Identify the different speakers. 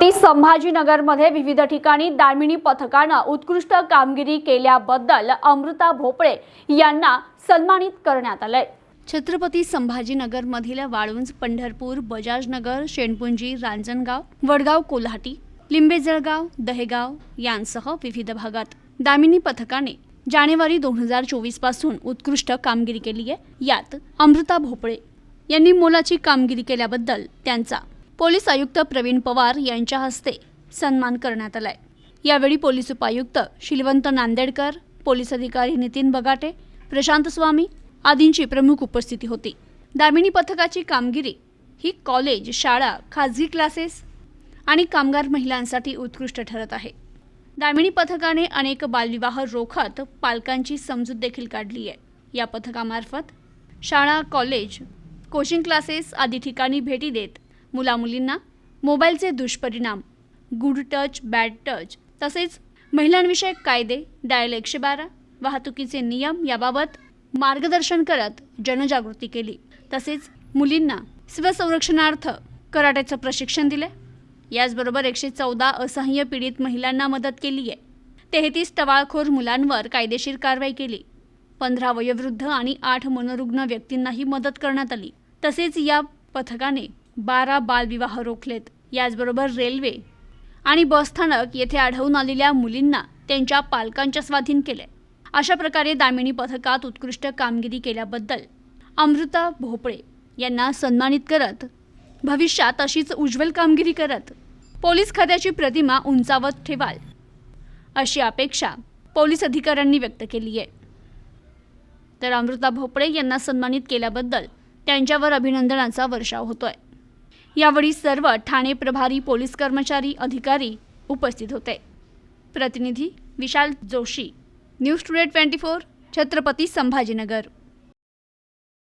Speaker 1: छत्रपती संभाजीनगरमध्ये विविध ठिकाणी दामिनी पथकानं उत्कृष्ट कामगिरी केल्याबद्दल अमृता भोपळे यांना सन्मानित करण्यात आलंय. छत्रपती संभाजीनगरमधील वाळुंज पंढरपूर बजाजनगर शेणपुंजी रांजणगाव वडगाव कोल्हाटी लिंबेजळगाव दहेगाव यांसह विविध भागात दामिनी पथकाने जानेवारी दोन हजार चोवीसपासून उत्कृष्ट कामगिरी केली आहे. यात अमृता भोपळे यांनी मोलाची कामगिरी केल्याबद्दल त्यांचा पोलीस आयुक्त प्रवीण पवार यांच्या हस्ते सन्मान करण्यात आलाय. यावेळी पोलीस उपायुक्त शिलवंत नांदेडकर पोलीस अधिकारी नितीन बगाटे प्रशांत स्वामी आदींची प्रमुख उपस्थिती होती. दामिनी पथकाची कामगिरी ही कॉलेज शाळा खाजगी क्लासेस आणि कामगार महिलांसाठी उत्कृष्ट ठरत आहे. दामिनी पथकाने अनेक बालविवाह रोखत पालकांची समजूत देखील काढली आहे. या पथकामार्फत शाळा कॉलेज कोचिंग क्लासेस आदी ठिकाणी भेटी देत मुलामुलींना मोबाईलचे दुष्परिणाम गुड टच बॅड टच तसेच महिलांविषयक कायदे डायल एकशे बारा वाहतुकीचे नियम याबाबत मार्गदर्शन करत जनजागृती केली. तसेच मुलींना स्वसंरक्षणार्थ कराट्याचं प्रशिक्षण दिले. याचबरोबर एकशे चौदा असहाय्य पीडित महिलांना मदत केली आहे तेहतीस टवाळखोर मुलांवर कायदेशीर कारवाई केली. पंधरा वयोवृद्ध आणि आठ मनोरुग्ण व्यक्तींनाही मदत करण्यात आली. तसेच या पथकाने बारा बालविवाह रोखलेत. याचबरोबर रेल्वे आणि बसस्थानक येथे आढळून आलेल्या मुलींना त्यांच्या पालकांच्या स्वाधीन केले अशा प्रकारे दामिनी पथकात उत्कृष्ट कामगिरी केल्याबद्दल अमृता भोपळे यांना सन्मानित करत भविष्यात अशीच उज्ज्वल कामगिरी करत पोलीस खात्याची प्रतिमा उंचावत ठेवाल अशी अपेक्षा पोलीस अधिकाऱ्यांनी व्यक्त केली आहे. तर अमृता भोपळे यांना सन्मानित केल्याबद्दल त्यांच्यावर अभिनंदनाचा वर्षाव होतोय. यावेळी सर्व ठाणे प्रभारी पोलीस कर्मचारी अधिकारी उपस्थित होते. प्रतिनिधी Vishal Joshi. News today twenty four Chhatrapati Sambhajinagar.